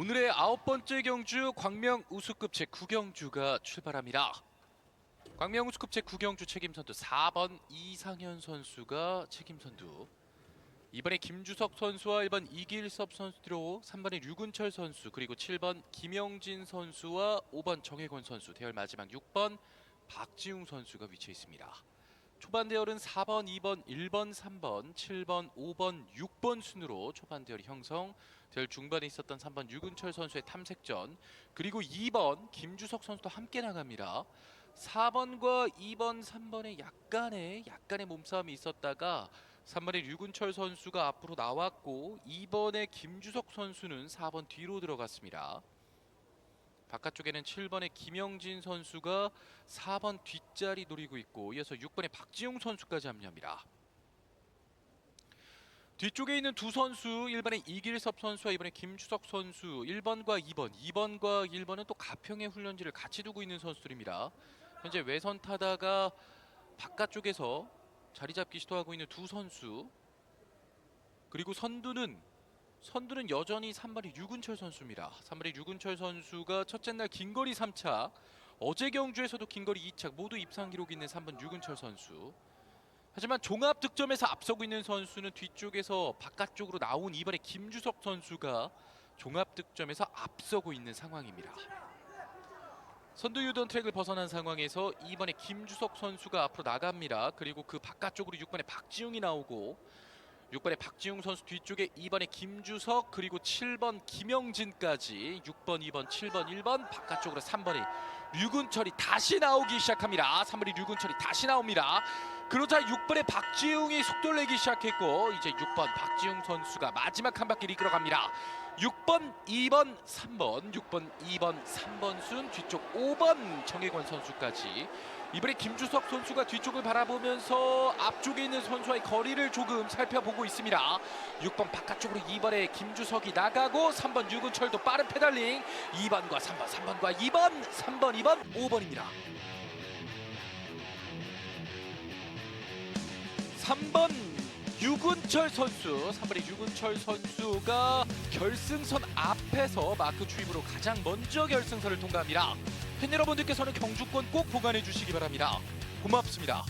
오늘의 아홉 번째 경주 광명 우수급 제9경주가 출발합니다. 광명 우수급 제9경주 책임 선두 4번 이상현 선수가 책임 선두 이번에 김주석 선수와 1번 이길섭 선수로 3번에 류근철 선수 그리고 7번 김영진 선수와 5번 정혜권 선수 대열 마지막 6번 박지웅 선수가 위치해 있습니다. 초반 대열은 4번, 2번, 1번, 3번, 7번, 5번, 6번 순으로 초반 대열이 형성. 대열 중반에 있었던 3번 유근철 선수의 탐색전 그리고 2번 김주석 선수도 함께 나갑니다. 4번과 2번, 3번에 약간의 약간의 몸싸움이 있었다가 3번의 류근철 선수가 앞으로 나왔고 2번의 김주석 선수는 4번 뒤로 들어갔습니다. 바깥쪽에는 7번의 김영진 선수가 4번 뒷자리 노리고 있고 이어서 6번의 박지용 선수까지 합류합니다. 뒤쪽에 있는 두 선수 1번의 이길섭 선수와 이번에 김주석 선수 1번과 2번 2번과 1번은 또 가평의 훈련지를 같이 두고 있는 선수들입니다. 현재 외선 타다가 바깥쪽에서 자리 잡기 시도하고 있는 두 선수 그리고 선두는 선두는 여전히 3번의 유근철 선수입니다. 3번의 유근철 선수가 첫째 날 긴거리 3차, 어제 경주에서도 긴거리 2차 모두 입상 기록 있는 3번 유근철 선수. 하지만 종합 득점에서 앞서고 있는 선수는 뒤쪽에서 바깥쪽으로 나온 이번에 김주석 선수가 종합 득점에서 앞서고 있는 상황입니다. 선두 유던 트랙을 벗어난 상황에서 이번에 김주석 선수가 앞으로 나갑니다. 그리고 그 바깥쪽으로 6번에 박지웅이 나오고 6번의 박지웅 선수 뒤쪽에 2번의 김주석 그리고 7번 김영진까지 6번, 2번, 7번, 1번 바깥쪽으로 3번이 류근철이 다시 나오기 시작합니다. 3번이 류근철이 다시 나옵니다. 그러자 6번의 박지웅이 속도를 내기 시작했고 이제 6번 박지웅 선수가 마지막 한 바퀴를 이끌어갑니다. 6번, 2번, 3번, 6번, 2번, 3번 순 뒤쪽 5번 정혜권 선수까지 이번에 김주석 선수가 뒤쪽을 바라보면서 앞쪽에 있는 선수와의 거리를 조금 살펴보고 있습니다. 6번 바깥쪽으로 2번에 김주석이 나가고 3번 유근철도 빠른 페달링 2번과 3번, 3번과 2번, 3번, 2번, 5번입니다. 3번 유근철 선수, 3번의 유근철 선수가 결승선 앞에서 마크 주입으로 가장 먼저 결승선을 통과합니다. 팬 여러분들께서는 경주권 꼭 보관해 주시기 바랍니다. 고맙습니다.